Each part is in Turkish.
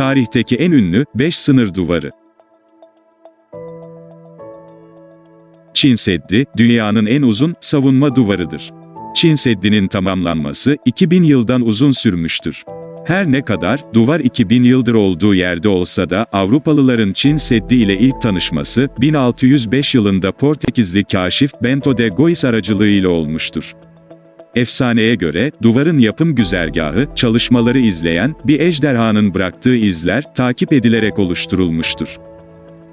Tarihteki en ünlü 5 sınır duvarı. Çin Seddi, dünyanın en uzun savunma duvarıdır. Çin Seddi'nin tamamlanması 2000 yıldan uzun sürmüştür. Her ne kadar duvar 2000 yıldır olduğu yerde olsa da Avrupalıların Çin Seddi ile ilk tanışması 1605 yılında Portekizli kaşif Bento de Gois aracılığıyla olmuştur. Efsaneye göre, duvarın yapım güzergahı, çalışmaları izleyen, bir ejderhanın bıraktığı izler, takip edilerek oluşturulmuştur.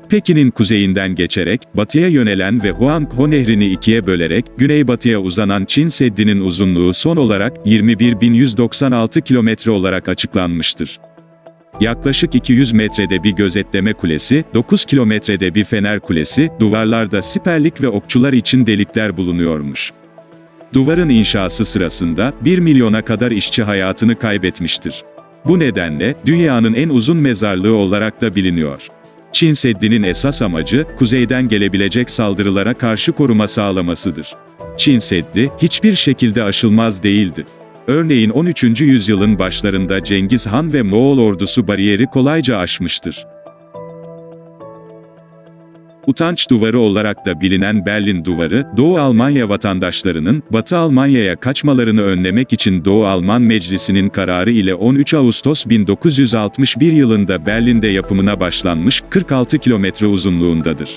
Pekin'in kuzeyinden geçerek, batıya yönelen ve Huanghe nehrini ikiye bölerek, güneybatıya uzanan Çin Seddi'nin uzunluğu son olarak 21.196 kilometre olarak açıklanmıştır. Yaklaşık 200 metrede bir gözetleme kulesi, 9 kilometrede bir fener kulesi, duvarlarda siperlik ve okçular için delikler bulunuyormuş. Duvarın inşası sırasında 1 milyona kadar işçi hayatını kaybetmiştir. Bu nedenle dünyanın en uzun mezarlığı olarak da biliniyor. Çin Seddi'nin esas amacı, kuzeyden gelebilecek saldırılara karşı koruma sağlamasıdır. Çin Seddi, hiçbir şekilde aşılmaz değildi. Örneğin 13. yüzyılın başlarında Cengiz Han ve Moğol ordusu bariyeri kolayca aşmıştır. Utanç duvarı olarak da bilinen Berlin Duvarı, Doğu Almanya vatandaşlarının Batı Almanya'ya kaçmalarını önlemek için Doğu Alman Meclisi'nin kararı ile 13 Ağustos 1961 yılında Berlin'de yapımına başlanmış 46 kilometre uzunluğundadır.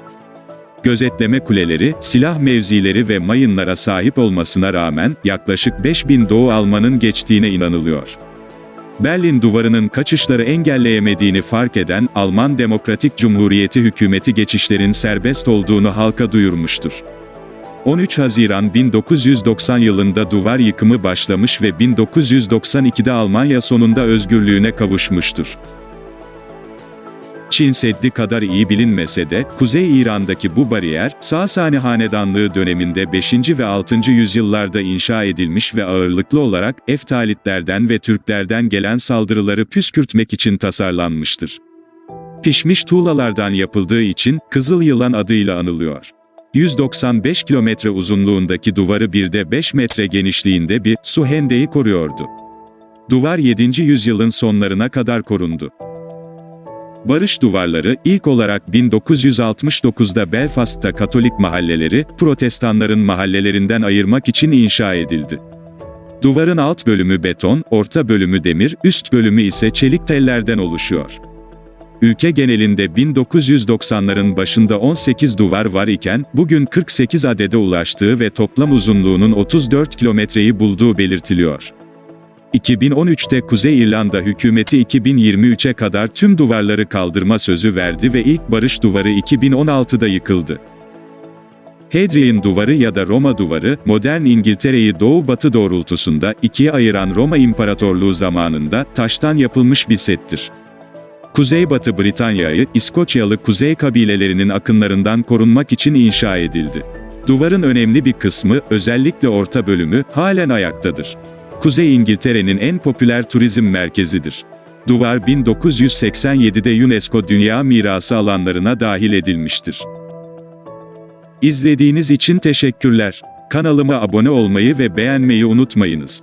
Gözetleme kuleleri, silah mevzileri ve mayınlara sahip olmasına rağmen yaklaşık 5000 Doğu Alman'ın geçtiğine inanılıyor. Berlin duvarının kaçışları engelleyemediğini fark eden Alman Demokratik Cumhuriyeti hükümeti geçişlerin serbest olduğunu halka duyurmuştur. 13 Haziran 1990 yılında duvar yıkımı başlamış ve 1992'de Almanya sonunda özgürlüğüne kavuşmuştur. Çin Seddi kadar iyi bilinmese de, Kuzey İran'daki bu bariyer, Sasani Hanedanlığı döneminde 5. ve 6. yüzyıllarda inşa edilmiş ve ağırlıklı olarak Eftalitlerden ve Türklerden gelen saldırıları püskürtmek için tasarlanmıştır. Pişmiş tuğlalardan yapıldığı için Kızıl Yılan adıyla anılıyor. 195 kilometre uzunluğundaki duvarı bir de 5 metre genişliğinde bir su hendeyi koruyordu. Duvar 7. yüzyılın sonlarına kadar korundu. Barış duvarları, ilk olarak 1969'da Belfast'ta Katolik mahalleleri, Protestanların mahallelerinden ayırmak için inşa edildi. Duvarın alt bölümü beton, orta bölümü demir, üst bölümü ise çelik tellerden oluşuyor. Ülke genelinde 1990'ların başında 18 duvar var iken, bugün 48 adede ulaştığı ve toplam uzunluğunun 34 kilometreyi bulduğu belirtiliyor. 2013'te Kuzey İrlanda hükümeti 2023'e kadar tüm duvarları kaldırma sözü verdi ve ilk barış duvarı 2016'da yıkıldı. Hadrian Duvarı ya da Roma Duvarı, modern İngiltere'yi doğu-batı doğrultusunda ikiye ayıran Roma İmparatorluğu zamanında taştan yapılmış bir settir. Kuzeybatı Britanya'yı, İskoçyalı kuzey kabilelerinin akınlarından korunmak için inşa edildi. Duvarın önemli bir kısmı, özellikle orta bölümü, halen ayaktadır. Kuzey İngiltere'nin en popüler turizm merkezidir. Duvar 1987'de UNESCO Dünya Mirası alanlarına dahil edilmiştir. İzlediğiniz için teşekkürler. Kanalıma abone olmayı ve beğenmeyi unutmayınız.